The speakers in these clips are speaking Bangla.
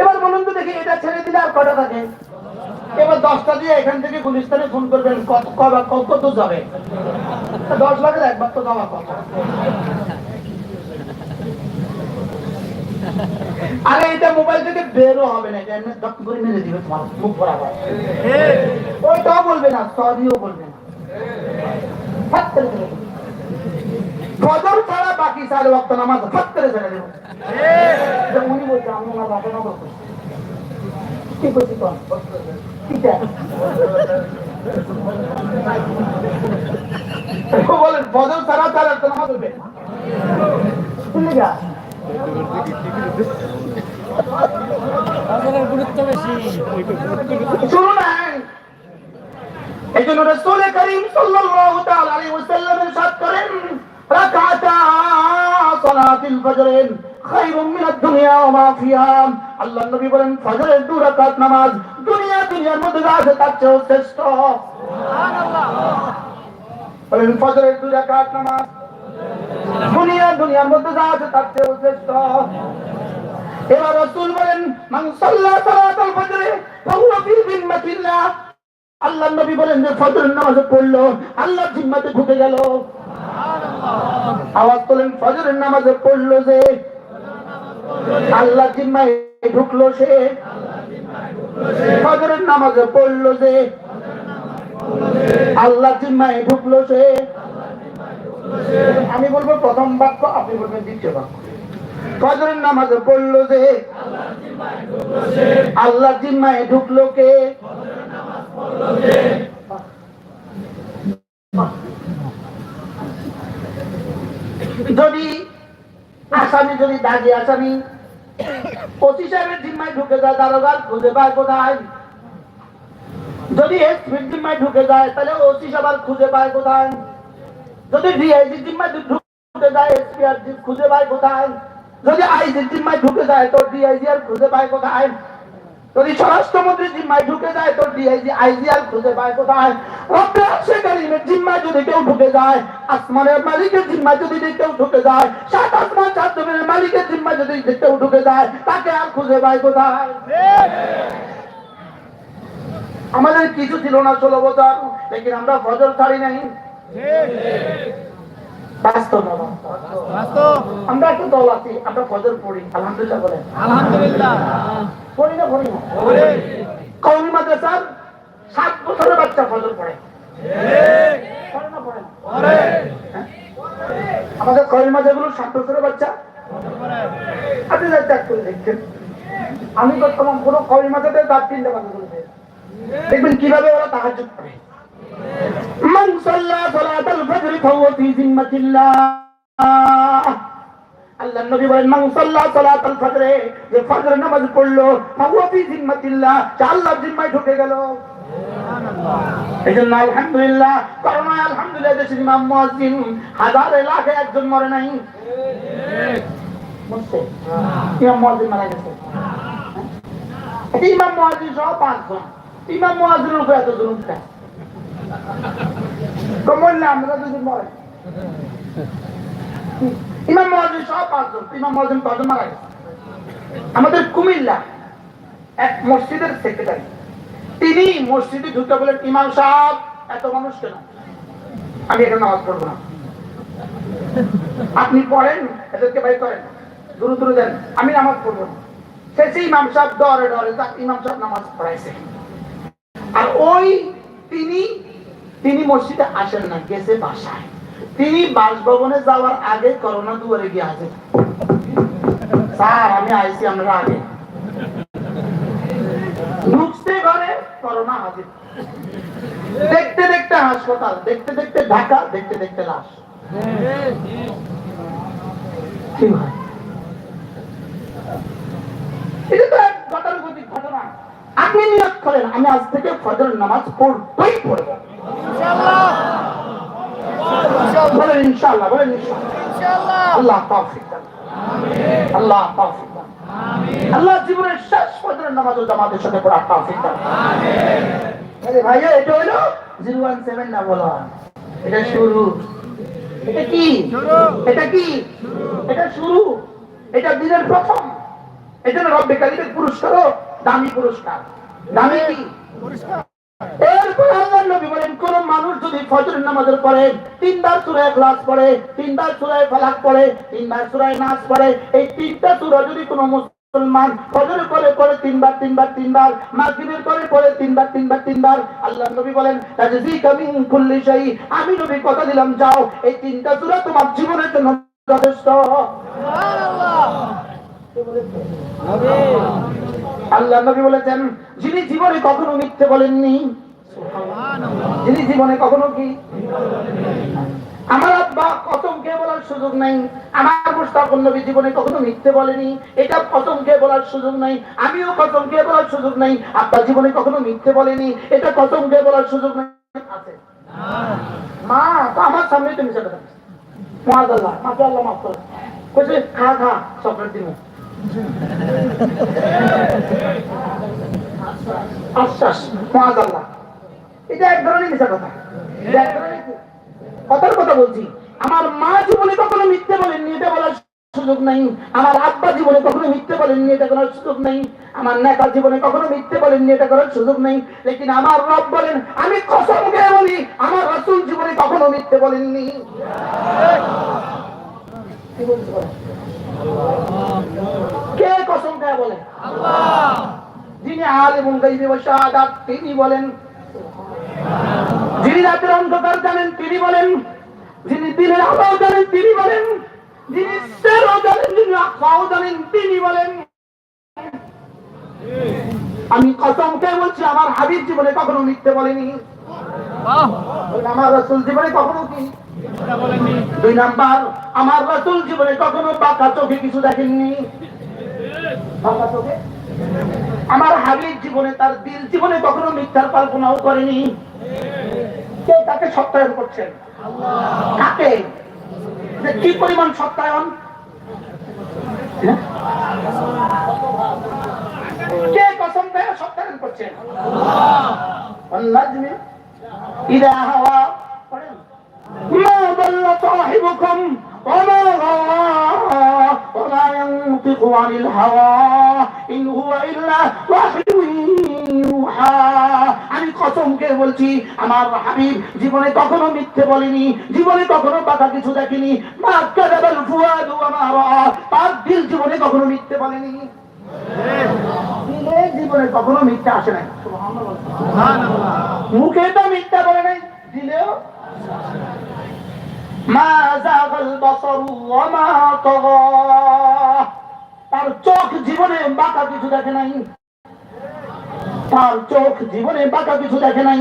এবার বলুন তো দেখি, এটা ছেড়ে দিলে আর কটা থাকে এবার দশটা দিয়ে এখান থেকে গুলিস্তানে ফোন করবেন, কত কবার কত কত যাবে? দশ লাখের একবার তো দেওয়া কথা। আরে, এটা মোবাইল থেকে বেরও হবে না, এটা এমনি করে মেরে দিবে তোমার মুখ বরাবর। ওইটাও বলবে না, সরিও বলবে না। ফজর ছাড়া বাকি সাড়ে ওয়াক্ত নামাজ ফাট করে ফেলে দেবো। উনি বলছে আমি আমার বাবা করছি। কি করছি তো বলেন ফজর ছাড়া চার ওয়াক্ত নামাজ পড়বে শুনলে যা গুরুত্ব বেশি। শুনুন এই জন্য রসুল করিম সাল্লাল্লাহু তাআলা আলাইহি ওয়াসাল্লাম ইরশাদ করেন। রাকাতা সালাতিল আল্লাহ নবী বলেন, ফজরের দুই রাকাত নামাজ দুনিয়া দুনিয়ার মধ্যে যা আছে তার চেয়েও শ্রেষ্ঠ। বলেন, ফজরের দুই রাকাত নামাজ দুনিয়া দুনিয়ার মধ্যে যা আছে তার চেয়েও শ্রেষ্ঠ। এবার বলেন সালাতাল ফজর ফাহুয়া ফি জিম্মাতিল্লাহ। আল্লাহ নবী বলেন যে, ফজরের নামাজ পড়ল, আল্লাহ জিম্মাতে ঢুকে গেল। আওয়াজ তোলেন ফজরের নামাজে পড়ল যে, আল্লাহ জিম্মায় ঢুকলো সে, ফজরের নামাজে পড়ল যে, আল্লাহ জিম্মায় ঢুকলো সে। আমি বলব, প্রথম বাক্য, আপনি বলবেন দ্বিতীয় বাক্য। ফজরের নামাজে পড়ল যে, আল্লাহ জিম্মায় ঢুকলো কে? যদি আসামি, যদি দাগি আসামি সাহেবের জিম্মায় ঢুকে যায়, দারোগার খুঁজে পায় কোথায়? যদি এসপির জিম্মায় ঢুকে যায়, তাহলে ওসি সবার খুঁজে পায় কোথায়? যদি ডিআইজি জিম্মায় ঢুকে যায়, এসপি আর খুঁজে পায় কোথায়? যদি আইজি জিম্মায় ঢুকে যায়, তো ডিআইজি আর খুঁজে পায় কোথায়? যদি জিম্মায় ঢুকে যায়, তো ডিআইজি, আইজি আর খুঁজে পায় কোথায়? জিম্মায় যদি কেউ ঢুকে যায় আসমানের মালিকের জিম্মায় যদি কেউ ঢুকে যায় সাত আসমান সাত জমিনের মালিকের জিম্মায় যদি কেউ ঢুকে যায় তাকে আর খুঁজে পায় কোথায়? আমাদের কিছু ছিল না ষোলো বছর লেকিন আমরা ফজর ছাড়ি নাই। বাস্তব আমরা একটু দল আছি আমরা ফজর পড়ি আলহামদুলিল্লাহ বলেন। আলহামদুলিল্লাহ। পড়ি না পড়ি না? কৌমি মাদ্রাসার সাত বছরের বাচ্চা ফজর পড়ে পড়ে না পড়ে না হ্যাঁ? আমাদের কৌমি মাদ্রাসাগুলো সাত বছরের বাচ্চা আপনি যা ত্যাগ করে দেখছেন আমি তো তোমার কোনো কৌমি মাদ্রাসাতে দাঁত তিনটে বাচ্চা চলেছে দেখবেন কিভাবে ওরা তাহাজ্জুদ পড়ে من صلى صلاة الفجر فهو في ذمة الله আল্লাহ নবী বলেন মান সাল্লা সালাতাল ফজরে যে ফজর নামাজ পড়ল ফাহুয়া ফি জিম্মাতিল্লাহ সে আল্লাহর জিম্মায় ঢুকে গেল। এই জন্য আলহামদুলিল্লাহ করোনায় আলহামদুলিল্লাহ দেশের ইমাম মুয়াজ্জিন হাজার লাখে একজন মরে নাই। মরছে? ইমাম মুয়াজ্জিন মারা গেছে। হ্যাঁ? ইমাম মুয়াজ্জিন সহ পাঁচজন। ইমাম মুয়াজ্জিনের উপরে এত জুলুম খায় কমল আমরা যদি মরে। ইমাম মহাজন সব পাঁচজন, ইমাম মহাজন কজন মারা গেছে। আমাদের কুমিল্লা এক মসজিদের সেক্রেটারি তিনি মসজিদে ঢুকে বলেন ইমাম সাহেব, এত মানুষ কেন? আমি এখানে নামাজ পড়ব না। আপনি পড়েন, এদেরকে বাই করেন, দূর দূরে দেন, আমি নামাজ পড়ব না। শেষে ইমাম সাহেব ডরে ডরে ইমাম সাহেব নামাজ পড়াইছে। আর ওই তিনি তিনি মসজিদে আসেন না, গেছে বাসায়। তিনি বাসভবনে যাওয়ার আগে করোনা দুয়ারে গিয়ে আছে স্যার, আমি আইছি, আমরা আগে। ঘরে, করোনা হাজির। দেখতে দেখতে হাসপাতাল, দেখতে দেখতে ঢাকা, দেখতে দেখতে লাশ। আপনি আমি আজ থেকে ফজর নামাজ পড়বই পড়ব। বলেন ইনশাআল্লাহ বলেন ইনশাআল্লাহ। আল্লাহ তাওফিক দান। আল্লাহ তাওফিক দান। আল্লাহ জীবনের শেষ ফজরের নামাজ জামাতের সাথে পড়া তাওফিক দান। আরে ভাইয়া এটা হলো 017 না বলা এটা শুরু। এটা কি? এটা কি? এটা শুরু। এটা দিনের প্রথম। জন্য রব্বে কারিমের পুরস্কারও দামি পুরস্কার। দামি কি? আল্লাহর নবী বলেন কোন মানুষ যদি ফজরের নামাজের পরে তিনবার সূরা ইখলাস পড়ে তিনবার সূরা ফালাক পড়ে তিনবার সূরা নাস পড়ে এই তিনটা সূরা যদি কোনো মুসলমান ফজরের পরে পড়ে তিনবার তিনবার তিনবার মাগরিবের পরে পড়ে তিনবার তিনবার তিনবার আল্লাহর নবী বলেন তাজজিকা মিন কুল্লি শাই আমি নবী কথা দিলাম যাও এই তিনটা সূরা তোমার জীবনের জন্য যথেষ্ট। আল্লাহ নবী বলেছেন, যিনি জীবনে কখনো মিথ্যে বলেননি, যিনি জীবনে কখনো কি? আমার আব্বা কসম কে বলার সুযোগ নাই, আমার মুস্তাফর নবী জীবনে কখনো মিথ্যে বলেনি, এটা কসম কে বলার সুযোগ নাই, আমিও কসম কে বলার সুযোগ নাই, আব্বা জীবনে কখনো মিথ্যে বলেনি, এটা কসম কে বলার সুযোগ নাই, আছে। মা, তো আমার সামনে তুমি সেটা মাদাল্লাহ মাকে আল্লাহ মাফ করে। খা খা, চকলেট দিমু। কথার কথা বলছি। আমার মা জীবনে কখনো মিথ্যে বলেননি, এটা বলার সুযোগ নাই। আমার আব্বা জীবনে কখনো মিথ্যে বলেননি, এটা করার সুযোগ নেই। আমার নেতা জীবনে কখনো মিথ্যে বলেননি, এটা করার সুযোগ নেই। লেকিন আমার রব বলেন, আমি কসম খেয়ে বলি, আমার রাসূল জীবনে কখনো মিথ্যে বলেননি। কি বলছো বলো? কে কসম খেয়ে বলে যিনি আলিমুল তিনি বলেন, যিনি রাতের অন্ধকার জানেন তিনি বলেন, যিনি দিনের আলো জানেন তিনি বলেন, যিনি জানেন যিনি জানেন তিনি বলেন। আমি কসম কে বলছি, আমার হাবিব জীবনে কখনো মিথ্যে বলেনি। আমার রসুল জীবনে কখনো কি? দুই নাম্বার, আমার রসুল জীবনে কখনো বাঁকা চোখে কিছু দেখেননি। চোখে? আমার হাবিব জীবনে, তার দিল জীবনে কখনো মিথ্যার কল্পনাও করেনি। কে তাকে সত্যায়ন করছেন কাকে? কি পরিমাণ সত্যায়ন? কে কসম দেয় সত্যায়ন করছেন ইদা হাওয়া মা বল্লা তাহিবুকুম ওয়া মা وما ينطق عن الهوى إن هو إلا وحي يوحى আমি কসমকে বলছি আমার হাবিব জীবনে কখনো মিথ্যে বলেনি জীবনে কখনো কথা কিছু দেখেনি মা কাদাবাল ফুয়াদু ওয়া মা রাআ তার দিল জীবনে কখনো মিথ্যে বলেনি দিলে জীবনে কখনো মিথ্যা আসে নাই মুখে তো মিথ্যা বলে নাই দিলেও মা জাগাল মা তার চোখ জীবনে বাঁকা কিছু দেখে নাই। তার চোখ জীবনে বাঁকা কিছু দেখে নাই।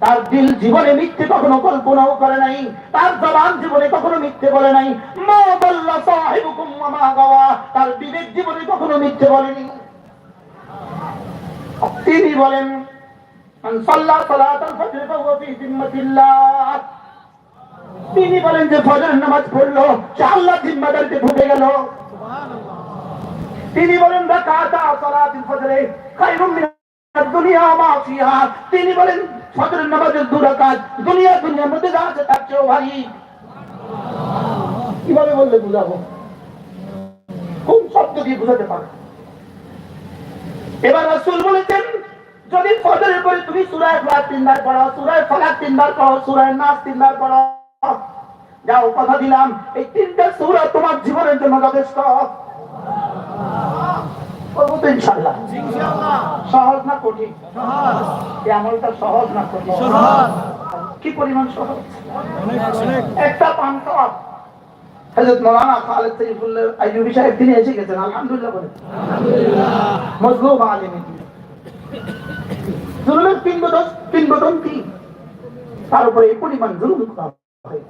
তার দিল জীবনে মিথ্যে কখনো কল্পনাও করে নাই। তার জবান জীবনে কখনো মিথ্যে বলে নাই। মা বল্লা সাহেবুকুম মা গাওয়া। তার বিবেক জীবনে কখনো মিথ্যে বলেনি। তিনি বলেন, মান সাল্লা সালাতাল ফজর ফাহুয়া ফি জিম্মাতিল্লাহ। তিনি বলেন যে ফজরের নামাজ পড়ল আল্লাহ জিম্মাদারকে ঢুকে গেল। তিনি বলেন ফজরে মিনাদ দুনিয়া মা ফিহা তিনি বলেন নামাজের রাকাত দুনিয়া দুনিয়ার মধ্যে যা আছে তার ভারী। কীভাবে বললে বুঝাবো? কোন শব্দ দিয়ে বুঝাতে পারো? এবার রাসূল বলেছেন, যদি ফজরের পরে তুমি সূরা ইখলাস তিনবার পড়ো সূরা ফালাক তিনবার পড়ো সূরা নাস তিনবার পড়ো যাও কথা দিলাম এই তিনটা সূরা তোমার জীবনের জন্য যথেষ্ট। করব তো ইনশাআল্লাহ। সহজ না কঠিন? এই আমলটা সহজ না কঠিন? কি পরিমাণ সহজ? একটা পান খাওয়া। হযরত মাওলানা খালিদ সাইফুল্লাহ আইয়ুবী সাহেব তিনি এসে গেছেন আলহামদুলিল্লাহ বলে মজলুম আলিম জুলুমের তিন বদন তিন বদন কি? তার উপরে এই পরিমাণ জুলুম করা 对